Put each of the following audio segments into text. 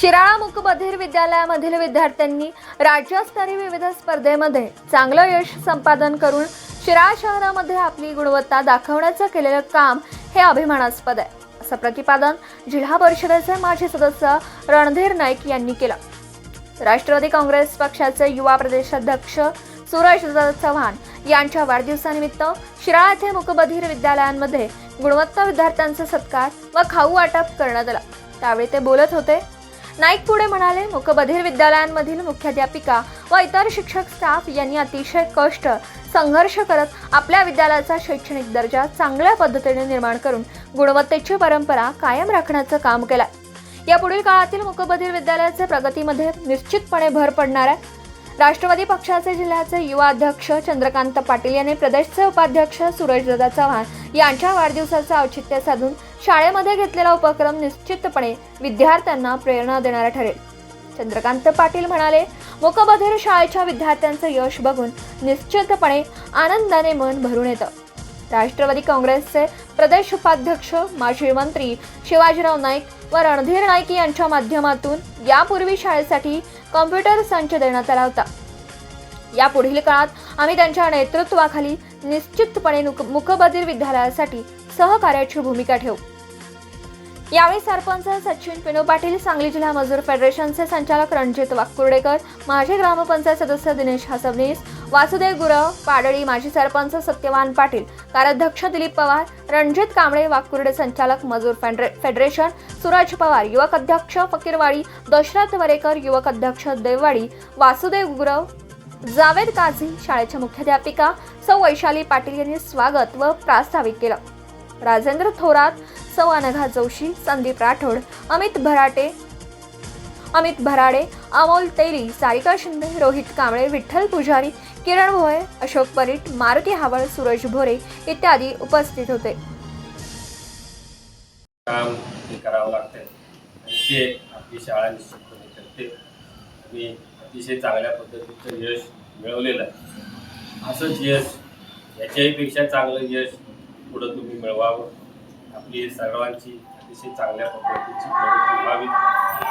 शिराळा मुकबधीर विद्यालयामधील विद्यार्थ्यांनी राज्यस्तरीय विविध स्पर्धेमध्ये चांगलं यश संपादन करून शिराळा शहरामध्ये आपली गुणवत्ता दाखवण्याचं केलेलं काम हे अभिमानास्पद आहे. असं प्रतिपादन जिल्हा परिषदेचे माजी सदस्य रणधीर नाईक यांनी केलं. राष्ट्रवादी काँग्रेस पक्षाचे युवा प्रदेशाध्यक्ष सुरेश चव्हाण यांच्या वाढदिवसानिमित्त शिराळा येथे मुकबधीर विद्यालयांमध्ये गुणवत्ता विद्यार्थ्यांचा सत्कार व खाऊ वाटप करण्यात आला. त्यावेळी ते बोलत होते नाईक पुढे म्हणाले मुकबधीर विद्यालयांमधील मुख्याध्यापिका व इतर शिक्षक स्टाफ यांनी अतिशय कष्ट संघर्ष करत आपल्या विद्यालयाचा शैक्षणिक दर्जा चांगल्या पद्धतीने निर्माण करून गुणवत्तेची परंपरा कायम राखण्याचं काम केलं या पुढील काळातील मुकबधीर विद्यालयाचे प्रगतीमध्ये निश्चितपणे भर पडणार आहे. राष्ट्रवादी पक्षाचे जिल्ह्याचे युवा अध्यक्ष चंद्रकांत पाटील यांनी प्रदेशचे उपाध्यक्ष सुरेशदादा चव्हाण यांच्या वाढदिवसाचं औचित्य साधून शाळेमध्ये घेतलेला उपक्रम निश्चितपणे विद्यार्थ्यांना प्रेरणा देणारा ठरेल. चंद्रकांत पाटील म्हणाले मुकबधीर शाळेच्या विद्यार्थ्यांचं यश बघून निश्चितपणे आनंदाने मन भरून येतं. राष्ट्रवादी काँग्रेसचे प्रदेश उपाध्यक्ष माजी मंत्री शिवाजीराव नाईक व रणधीर नाईक यांच्या माध्यमातून यापूर्वी शाळेसाठी कॉम्प्युटर संच देण्यात आला होता. या पुढील काळात आम्ही त्यांच्या नेतृत्वाखाली निश्चितपणे मुकबधीर विद्यालयासाठी सहकार्याची भूमिका ठेवू. यावेळी सरपंच सचिन पिनो पाटील सांगली जिल्हा मजूर फेडरेशनचे संचालक रणजित वाकुर्डेकर माजी ग्रामपंचायत सदस्य दिनेश हसबनीस वासुदेव गुरव पाडळी माजी सरपंच सत्यवान पाटील कार्याध्यक्ष दिलीप पवार रणजित कांबळे वाकुर्डे संचालक मजूर फेडरे- फेडरेशन सुरज पवार युवक अध्यक्ष फकीरवाडी दशरथ वरेकर युवक अध्यक्ष देववाडी वासुदेव गुरव जावेद काझी शाळेच्या मुख्याध्यापिका सौ वैशाली पाटील यांनी स्वागत व प्रास्ताविक केलं. राजेंद्र थोरात सौ अनघा जोशी संदीप राठोड अमित भराटे अमित भराडे अमोल तेली सारिका शिंदे रोहित कांबळे विठ्ठल पुजारी किरण भोये अशोक परीट मारुती हावळ सुरेश भोरे इत्यादी उपस्थित होते. काम हे करावं लागतं आणि ते आपली शाळा निश्चितपणे करते. आणि अतिशय चांगल्या पद्धतीचं यश मिळवलेलं आहे. असंच यश याच्याही पेक्षा चांगलं यश पुढं तुम्ही मिळवावं. आपली सर्वांची अतिशय चांगल्या पद्धतीची प्रगती व्हावी.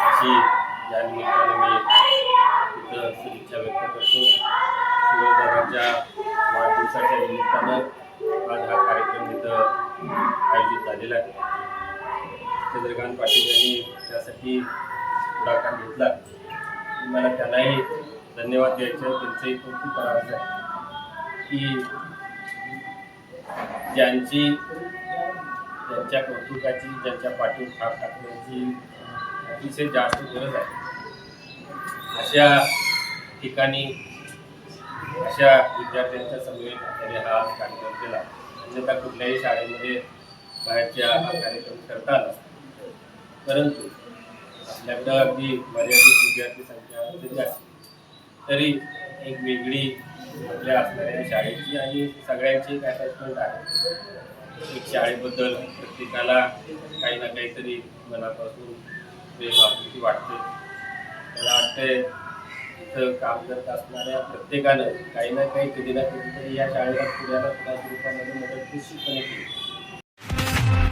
अशी या निमित्तानं मी इथं शुभेच्छा व्यक्त करतो. शिवदारांच्या वाढदिवसाच्या निमित्तानं आज हा कार्यक्रम इथं आयोजित झालेला आहे. चंद्रकांत पाटील यांनी त्यासाठी पुढाकार घेतला. मला त्यांनाही धन्यवाद द्यायचे त्यांचंही खूप खूप करायचं आहे. की ज्यांची ज्यांच्या कौतुकाची ज्यांच्या पाठीवर थाप टाकण्याची अतिशय जास्त गरज आहे. अशा ठिकाणी अशा विद्यार्थ्यांच्या समवेत त्याने हा कार्यक्रम केला. अन्यथा कुठल्याही शाळेमध्ये बाहेरच्या हा कार्यक्रम करता आला परंतु आपल्याकडं अगदी मर्यादित विद्यार्थी संख्या जरी असली तरी एक वेगळी आपल्या असणाऱ्या शाळेची आणि सगळ्यांची एक अटॅचमेंट आहे? एक शाळेबद्दल प्रत्येकाला काही ना काहीतरी मनापासून प्रेम आपुलकी वाटते. मला वाटते इथं काम करत असणाऱ्या प्रत्येकानं काही ना काही कधी ना कधीतरी या शाळेला पुण्याला पुण्याच्या रूपामध्ये मदत निश्चितपणे केली.